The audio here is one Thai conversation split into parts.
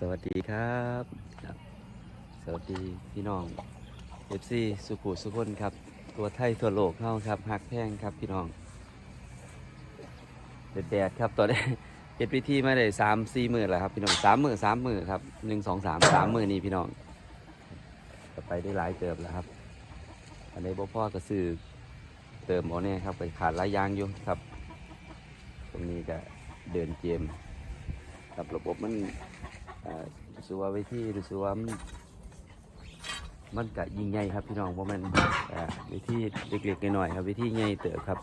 สวัสดีครับครับ สวัสดีพี่น้องเอฟซีสุขุสุคนครับ ตัวไทยทั่วโลกเข้าครับหักแพงครับพี่น้องแดดๆครับตอนนี้เฮ็ดพิธีมาได้สามสี่หมื่นแล้วครับพี่น้องสามหมื่นสามหมื่นครับหนึ่งสองสามสามหมื่นนี่พี่น้องก็ไปได้หลายเติบแล้วครับ อันนี้บ่พ่อก็ซื้อเติมเอาเนี่ยครับไปขาดหลายอยางอยู่ครับ ตรงนี้ก็เดินเกมครับระบบมันเอ่อ รู้สึกว่าเวทีรู้สึกว่ามันกะยิ่งใหญ่ครับพี่น้องเพราะมันเอ่อเวทีเล็กๆน้อยๆครับเวทีใหญ่เติบครับ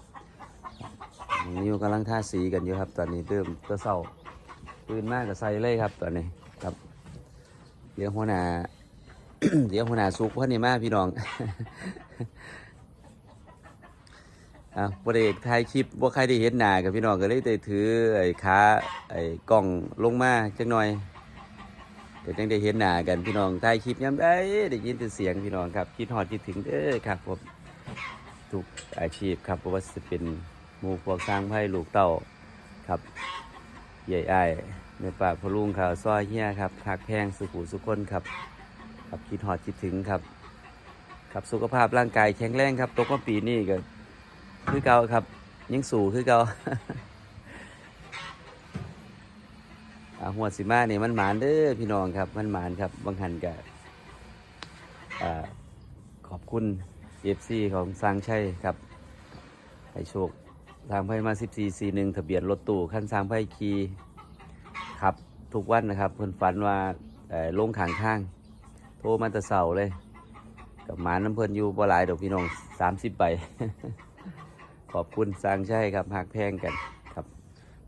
นิวกำลังท่าสีกันอยู่ครับ ตอนนี้เริ่มตัวเศร้าตื่นมากกับใส่เลยครับตอนนี้ครับเดี๋ยวหัวหน้าเดี๋ยวหัวหน้าสุกพ่อนี่มาพี่น้องอะบริเอกถ่ายคลิปว่าใครได้เห็นหน้ากับพี่น้องก็เลยได้ถือไอ้ขาไอ้กล้องลงมาจักหน่อย เดี๋ยวจังได้เห็นหน้ากันพี่น้องถ่ายคลิปย้ำได้ได้ยินแต่เสียงพี่น้องครับคิดฮอดคิดถึงเด้อครับผมทุกอาชีพครับเพราะว่าจะเป็นหมู่พวกสร้างไพ่ลูกเต้าครับ ใหญ่ไอ้ในป่าพะลุงข่าวซอยเฮียครับหักแพงสุขุสุคนครับครับคิดฮอดคิดถึงครับ ครับสุขภาพร่างกายแข็งแรงครับตกมาปีนี้ก็คือเก่าครับยังสู่คือเก่า อ่า หัวสิมาเนี่ยมันหมานเด้อพี่น้องครับ มันหมานครับบางหันกับขอบคุณเอฟซีของสร้างชัยครับให้โชคทางไพ่มา14 4 1ทะเบียนรถตู้ขั้นสร้างไพ่คีครับทุกวันนะครับเพิ่นฝันว่าเออลงขางข้าง โทรมาต่เสาเลยกับหมาน้ำเพิ่นอยู่บ่หลายดอกพี่น้อง30ใบ ขอบคุณสร้างใช่ครับหักแพงกันครับ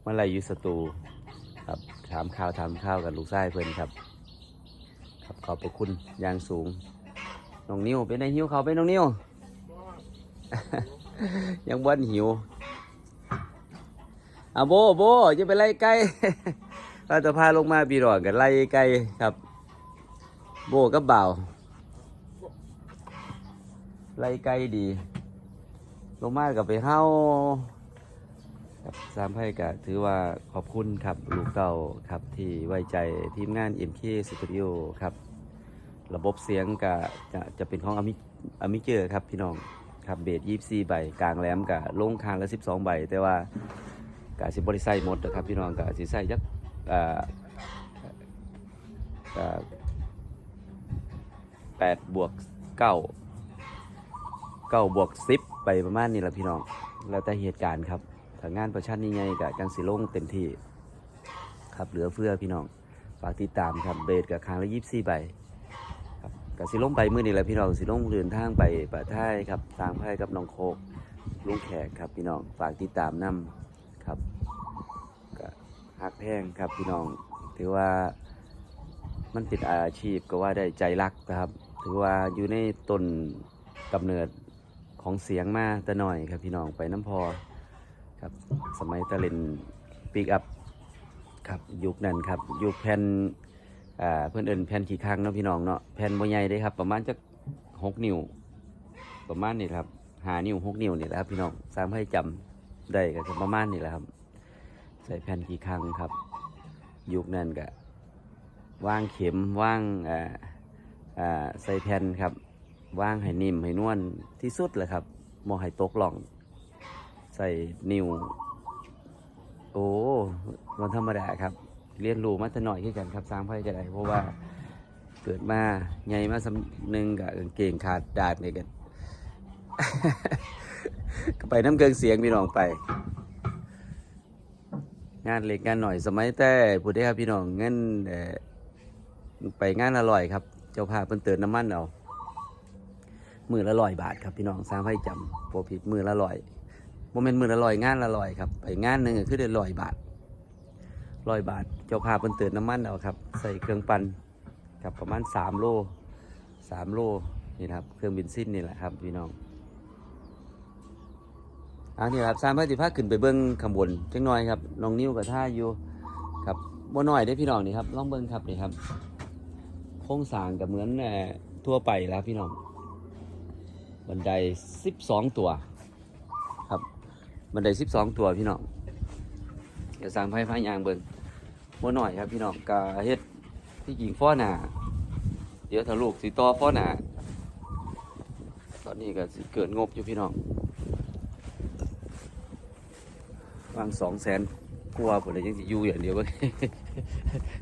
เมื่อไรอยุสตูครับ ถามข้าวถามข้าวกับลูกไส้เพื่อนครับ ครับขอบพระคุณอย่างสูงน้องนิวเป็นไงหิวเขาวไปน้องนิวยังบ้นหิวอะโบโบจะไปไล่ไก่เราจะพาลงมาปีรอนกันไล่ไก่ครับ โบกับบ่าไล่ไก่ดี ลงมากับไปเฮ้า ครับสามไพ่กะถือว่าขอบคุณครับลูกเต่าครับที่ไว้ใจทีมงาน MK Studio ครับ ระบบเสียงกะจะจะเป็นของอมิอมิเจอร์ครับพี่น้องครับเบสยี่สี่ใบกลางแหลมกะลงคางละสิบสองใบ แต่ว่ากะสิบริไซหมดนะครับพี่น้องกะสิใส่ยักอ่าแปดบวกเก้าเก้าบวกสิบไปประมาณนี้แหละพี่น้อง แล้วแต่เหตุการณ์ครับ ถ้างานประชันยังไงกับจังสิลงเต็มที่ครับเหลือเฟือพี่น้องฝากติดตามครับเบสกับคางละยี่สิบใบครับกับสิลงไปมือนี่แหละพี่น้องสิลงเดินทางไปป่าท้ายครับสร้างไพ่กับน้องโคกลุงแขกครับพี่น้องฝากติดตามนํครับก็ฮักแพงครับพี่น้องถือว่ามันเป็นอาชีพก็ว่าได้ใจรักนะครับ ถือว่าอยู่ในต้นกำเนิดของเสียงมาแต่หน่อยครับพี่น้องไปน้ำพอ ครับ สมัยตะเล่นปีกอัพครับยุคนั้นครับยุคแผ่นอ่าเพื่อนเอินแผ่นขี่ข้างเนาะพี่น้องเนาะแผ่นบ่ใหญ่ได้ครับ ประมาณจักหกนิ้ว ประมาณนี้ครับหานิ้วหกนิ้วนี่แหละครับพี่น้องสามให้จำได้ก็จะประมาณนี้แหละครับ ใส่แผ่นขี่ข้างครับ ยุคนั้นก็ว่างเข็มว่างอ่าอ่าใส่แผ่นครับว่างให้นิ่มให้นวลที่สุดเลยครับมอให้ตกหล่อง ใส่นิว โอ้มันธรรมดาครับ เรียนรู้มาแต่หน่อยขึ้นกันครับสร้างไพ่ก็ได้เพราะว่าเกิดมาใหญ่มาสำหนึ่งกับเก่งขาดดาดเนี่ยกันก็ไปน้ำเกิงเสียงพี่น้องไป งานเล็กงานหน่อยสมัยแต่พูดได้ครับพี่น้องเงินไปงานอร่อยครับ เจ้าภาพเพิ่นเติมน้ำมันเอามือละร้อยบาทครับพี่น้องสร้างให้จำโปรผิดมือละร้อย โมเมนต์มือละร้อยงานละร้อยครับไปงานหนึ่งก็คือได้ร้อยบาทร้อยบาท เจ้าภาพเพิ่นเติมน้ำมันเอาครับ ใส่เครื่องปั่นครับประมาณสามโลสามโลนี่นะครับเครื่องบินซินนี่แหละครับพี่น้องอันนี้ครับสามพันสิบห้าขึ้นไปเบิ้งข้างบนจังน่อยครับน้องนิ้วกับท่าอยู่ครับบ่น้อยได้พี่น้องนี่ครับลองเบิ้งครับนี่ครับโครงสางกับเหมือนเอ่อทั่วไปแล้วพี่น้องบันไดสิบสองตัว บันไดสิบสองตัวพี่น้องเดี๋ยวสร้างไฟฟ้ายางเบิ่งบ่หน่อยครับพี่น้องกาเฮ็ดที่จริงฟ้อหนาเดี๋ยวถ้าลูกสิต่อฟ้อหนาตอนนี้ก็เกิดงบอยู่พี่น้องวางสองแสนกลัวผมเลยยังสิอยู่อย่างเดียวเว้ย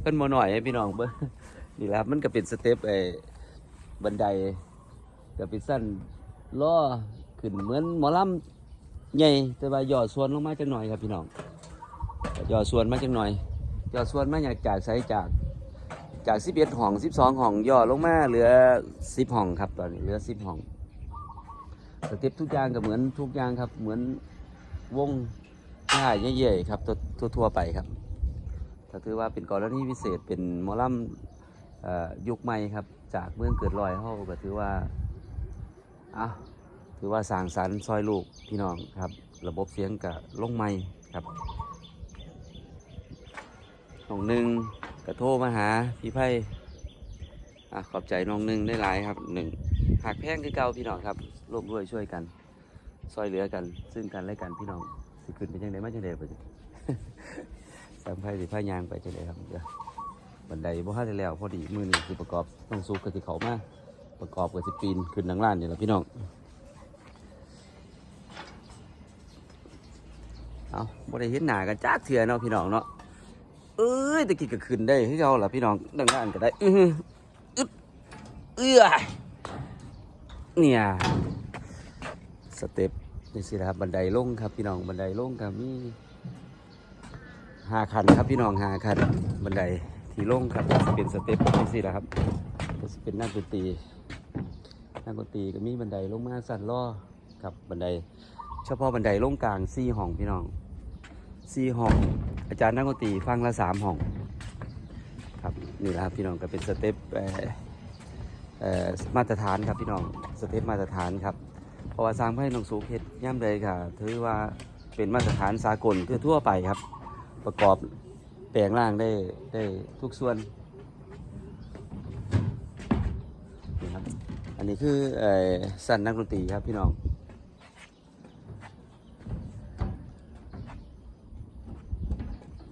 เพิ่นมาหน่อยให้พี่น้องเบิ่งนี่แหละครับมันก็เป็นสเต็ปไอ้บันไดก็เป็นสั้นล้อขึ้นเหมือนหมอลำ ใหญ่แต่ว่าย่อส่วนลงมาจังหน่อยครับพี่น้องย่อส่วนมาจังหน่อยย่อส่วนมาจากจากไสจากจาก11ห้อง12ห้องย่อลงมาเหลือ10ห้องครับตอนนี้เหลือ10ห้องสเต็ปทุกอย่างก็เหมือนทุกอย่างครับเหมือนวงง่ายเย่ๆครับทั่วทั่วไปครับก็ถือว่าเป็นกรณีพิเศษเป็นมอลำเอ่อยุคใหม่ครับ จากเมืองเกิดลอยเฮาก็ถือว่าอะ ถือว่าสร้างสรรค์ซอยลูกพี่น้องครับ ระบบเสียงกับลงใหม่ครับน้องหนึ่งก็โทรมาหาพี่ไพ่ขอบใจน้องหนึ่งได้หลายครับหนึ่งหากแพงคือเก่าพี่น้องครับร่วมด้วยช่วยกันซอยเหลือกัน ซึ่งกันและกันพี่น้องสิขึ้นเป็นยังไงมาจังไดไปจ้ะสามไพ่สิพายางไปจังไดครับเดี๋ยวบันไดบ่ทันได้แล้วพอดีมือนี่สิประกอบต้องซุกกับสิเขามาประกอบกับสิปีนขึ้นดังล้านนี่แหละพี่น้อง เอาบ่ได้เห็นหน้ากันจักเถื่อเนาะพี่น้องเนาะเอ้ยตะกี้ก็ขึ้นได้คือเก่าล่ะพี่น้องดังล้นก็ได้อื้ออึดเอื้อเนี่ยสเต็ปนี่สิครับบันไดลงครับพี่น้องบันไดลงครับมีห้าคันครับพี่น้องห้าคันบันไดที่ลงครับจะเป็นสเต็ปนี่สิครับก็สิเป็นนักดนตรีนักดนตรีก็มีบันไดลงมาสั่นล่อครับบันได เฉพาะบันไดลงกลางสี่ห้องพี่น้อง สี่ห้อง อาจารย์นักดนตรีฟังละสามห้อง ครับนี่แหละครับพี่น้องก็เป็นสเต็ปมาตรฐานครับพี่น้องสเต็ปมาตรฐานครับเพราะว่าสร้างให้น้องสูงเพชรย่ำเลยค่ะถือว่าเป็นมาตรฐานสากลทั่วไปครับ ประกอบแปลงร่างได้ได้ทุกส่วนนี่ครับอันนี้คืออสั้นนักดนตรีครับพี่น้อง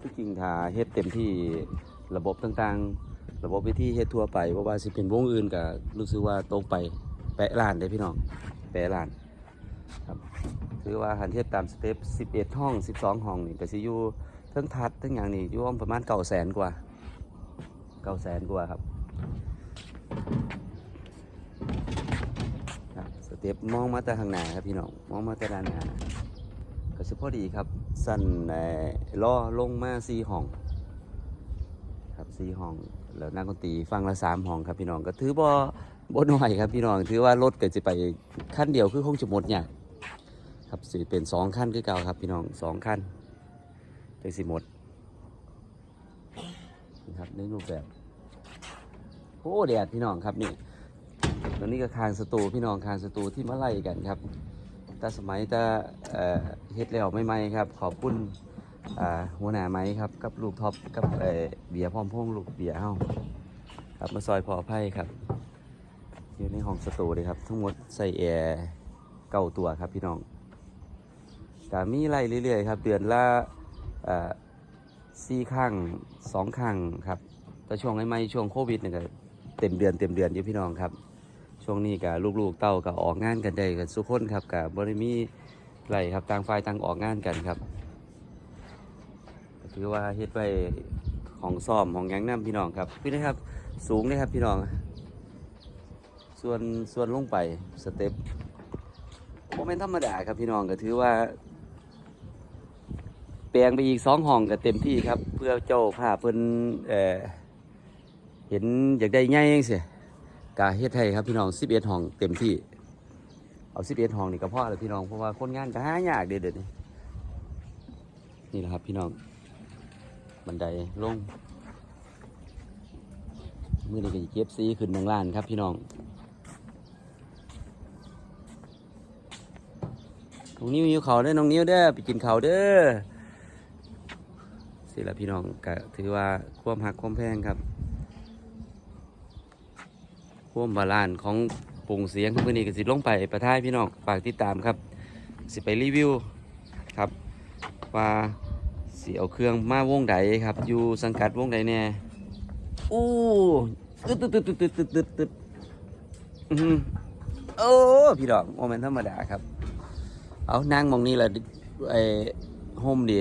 ที่จ ริงถ้าเฮ็ดเต็มที่ระบบต่างๆ ระบบวิธีเฮ็ดทั่วไปเพราะว่าสิเป็นวงอื่นก็รู้สึกว่าตรงไปแปะล้านได้พี่น้องแปะล้านครับถือว่าหันเทียบตามสเต็ป11 ห้อง 12 ห้องนี่ก็สิอยู่ทั้งทัดทั้งอย่างนี้อยู่ประมาณเก้าแสนกว่าเก้าแสนกว่าครับครับสเต็ปมองมาแต่ข้างหน้าครับพี่น้องมองมาแต่ด้านหน้า ก็สิพอดีครับ สั้นเอ่อล้อลงมาสี่ห้อง ครับสี่ห้องแล้วนักดนตรีฟังละสามห้องครับพี่น้องก็ถือบ่บ่น้อยครับพี่น้องถือว่ารถก็จะไปขั้นเดียวคือคงจะหมดเนี่ยครับสิเป็นสองขั้นคือเก่าครับพี่น้องสองขั้นจังสิหมดนี่ครับในรูปแบบโอ้แดดพี่น้องครับนี่ตอนนี้ก็คางสตูพี่น้องคางสตูที่มาไล่กันครับ ต่สมัยต่เอ่อเฮ็ดแล้วไม่ไหมครับ ขอบคุณอ่าหัวหน้าไม้ครับกับลูกท็อปกับเบียร์พร้อมพงลูกเบียร์เฮาครับมาซอยพอไพ่ครับ อยู่ในห้องสตูเลยครับ ทั้งหมดใส่แอร์เก้าตัวครับพี่น้องก็มีไล่เรื่อยๆครับ เดือนละเอ่อสี่ข้างสองข้างครับแต่ช่วงไม่ๆช่วงโควิดเนี่ยเต็มเดือนเต็มเดือนอยู่พี่น้องครับ ช่วงนี้กับลูกๆเต้ากับออกงานกันได้กันสุกคนครับกับบริมีไรครับต่างฝ่ายต่างออกงานกันครับถือว่าเฮ็ดไว้ของซ่อมของยังน้ำพี่น้องครับพี่นะครับ สูงนะครับพี่น้อง ส่วนส่วนลงไปสเต็ปโมเมนธรรมดาครับพี่น้องก็ถือว่า แปลงไปอีกสองห้องก็เต็มที่ครับ เพื่อเจ้าภาพเพิ่นเออเห็นอยากได้ง่ายเองสิ กาเฮ็ดให้ครับพี่น้อง11ห้องเต็มที่ เอา11ห้องนี่ก็พอแล้วพี่น้องเพราะว่าคนงานก็หายากเด็ดเดี๋ยวนี้นี่แหละครับพี่น้อง บันไดลงมือนี้ก็จะเก็บซีขึ้นดังล้านครับพี่น้อง น้องนิ้วหิวเขาเด้อน้องนิ้วเด้อไปกินเขาเด้อสิละพี่น้องก็ถือว่าความหักความแพงครับ ควมบาลานของปรุงเสียงทุกวันนี้ก็สิลงไปประทายพี่น้องฝากติดตามครับ สิไปรีวิวครับ ว่าสิเอาเครื่องมาวงใดครับ อยู่สังกัดวงใดแน่อู้ตึ๊ดตึ๊ดตึ๊ดตึ๊ดตึ๊ดตึ๊ดตึ๊ดอื้อหือโอ้พี่ดอกโมเมนต์ธรรมดาครับ เอานั่งมองนี่แหละไอ้โฮมดี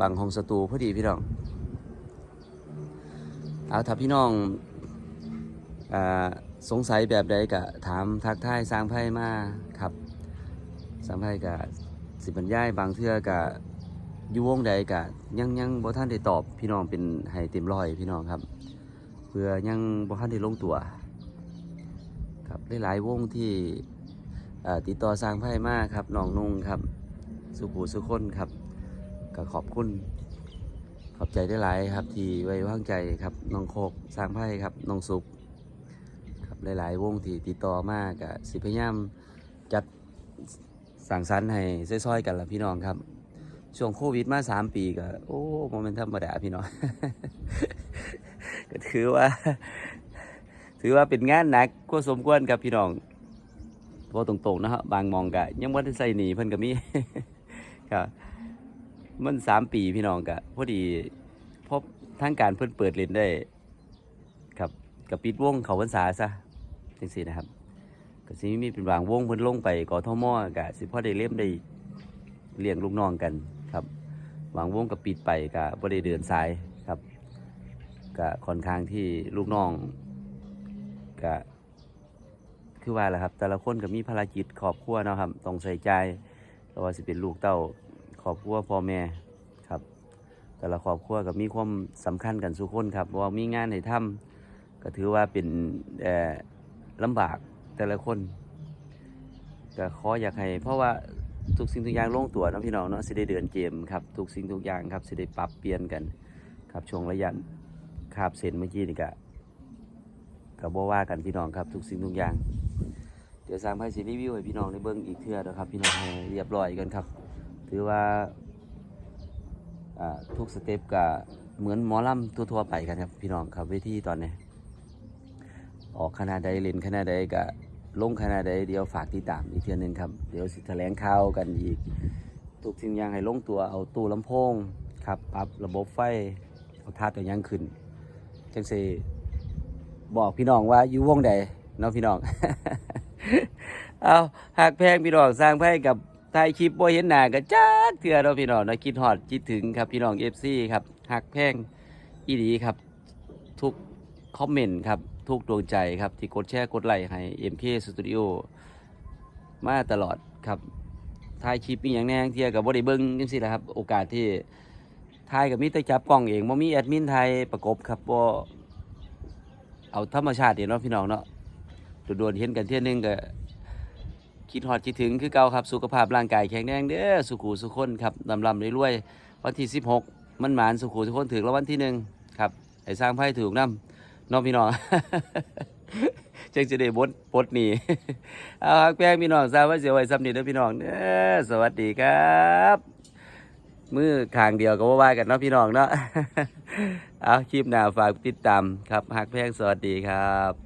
บังห้องสตูพอดีพี่น้องเอาถ้าพี่น้อง สงสัยแบบใดก็ถามทักทายสร้างไพ่มาครับสร้างไพ่ก็สิบรรยายบางเทื่อก็อยู่วงใดก็ยังยังบ่ท่านได้ตอบพี่น้องเป็นให้เต็มร้อยพี่น้องครับ เพื่อยังบ่ท่านได้ลงตัว ครับหลายวงที่ติดต่อสร้างไพ่มาครับน้องนุ่งครับ สุขูสุคนครับก็ขอบคุณขอบใจได้หลายครับ ที่ไว้วางใจครับน้องโคกสร้างไพ่ครับน้องสุข หลาย ๆ วงที่ติดต่อมากกับสิพยายามจัดสั่งสรรค์ให้ซ้อยๆกันละพี่น้องครับ ช่วงโควิดมาสามปีก็โอ้โมเมนต์ธรรมดาพี่น้อง ก็ถือว่า ถือว่าเป็นงานหนักก็สมควรกับพี่น้องพราะตรงๆนะครับบางมองกะยังว่าใส่หนีเพิ่นก็มีครับมันสามปีพี่น้องกะพอดีพบทางการเพิ่นเปิดเล่นได้ ครับกับปิดวงเขาพรรษาซะ จังซี่นะครับก็สิมีเป็นบางวงเพิ่นลงไปกอทมอกะสิพ่อได้เล่มได้เลี้ยงลูกน้องกันครับบางวงก็ปิดไปกะบ่ได้เดินสายครับก็ค่อนข้างที่ลูกน้องก็คือว่าแหละครับ แต่ละคนก็มีภารกิจครอบครัวเนาะครับต้องใส่ใจเพราะว่าสิเป็นลูกเต้าครอบครัวพ่อแม่ครับ แต่ละครอบครัวก็มีความสำคัญกันสุกคนครับว่ามีงานให้ทำก็ถือว่าเป็นเอ่อ ลำบากแต่ละคนก็ขออยากให้เพราะว่าทุกสิ่งทุกอย่างลงตัวนะพี่น้องเนาะสิได้เดินเกมครับทุกสิ่งทุกอย่างครับสิได้ปรับเปลี่ยนกัน ครับช่วงระยะคาบเส้นเมื่อกี้นี่ก็ก็บ่ว่ากันพี่น้องครับ ทุกสิ่งทุกอย่าง เดี๋ยวสร้างไพ่ซีรีวิวให้พี่น้องได้เบิ่งอีกเทื่อนะครับ พี่น้องเรียบร้อยกันครับ ถือว่าทุกสเต็ปก็เหมือนหมอลำทั่วๆไปกันครับพี่น้องครับเวทีตอนนี้ ออกคณะใดเล่นคณะใดก็ลงคณะใดเดี๋ยวฝากติดตามอีกเทือหนึงครับ เดี๋ยวสิแถลงข่าวกันอีก ทุกสิ่งอย่างให้ลงตัวเอาตู้ลำโพงครับปรับระบบไฟเอาทัดตัวยังขึ้นจังสิบอกพี่น้องว่าอยู่วงใดเนาะพี่น้อง เอาหากแพงพี่น้องสร้างไพ่กับถ่ายคลิปบ่เห็นหน้าก็จักเถื่อเนาะพี่น้องเนาะคิดฮอดคิดถึงครับพี่น้อง FC ครับหักแพงอีดีครับ ทุกคอมเมนต์ครับ ทุกดวงใจครับ ที่กดแชร์กดไลค์ให้ MK Studio มาตลอดครับถ่ายคลิปอีหยังแน่เทียกับบ่ได้เบิ่งจังซี่แหละครับ โอกาสที่ถ่ายกับมีแต่จับกล้องเองบ่มีแอดมินไทยประกบครับบ่เอาธรรมชาติเนาะพี่น้องเนาะโดนๆเห็นกันเที่ยหนึงก็คิดฮอดคิดถึงคือเก่าครับสุขภาพร่างกายแข็งแรงเด้อสุขูสุขคนครับลำลำรวยๆวันที่ 16 มันหมานสุขูสุขคนถึงแล้ววันที่หนึ่งครับให้สร้างไพ่ถูกน้ำ น้องพี่น้องจังจะได้บดบดนี่เอาฮักแป้งพี่น้องทราบว่าเสียไว้สำนีเด้อพี่น้องเด้อสวัสดีครับมือขางเดียวก็ว่าว่ากันเนาะพี่น้องเนาะเอาคลิปหน้าฝากติดตามครับฮักแพงสวัสดีครับ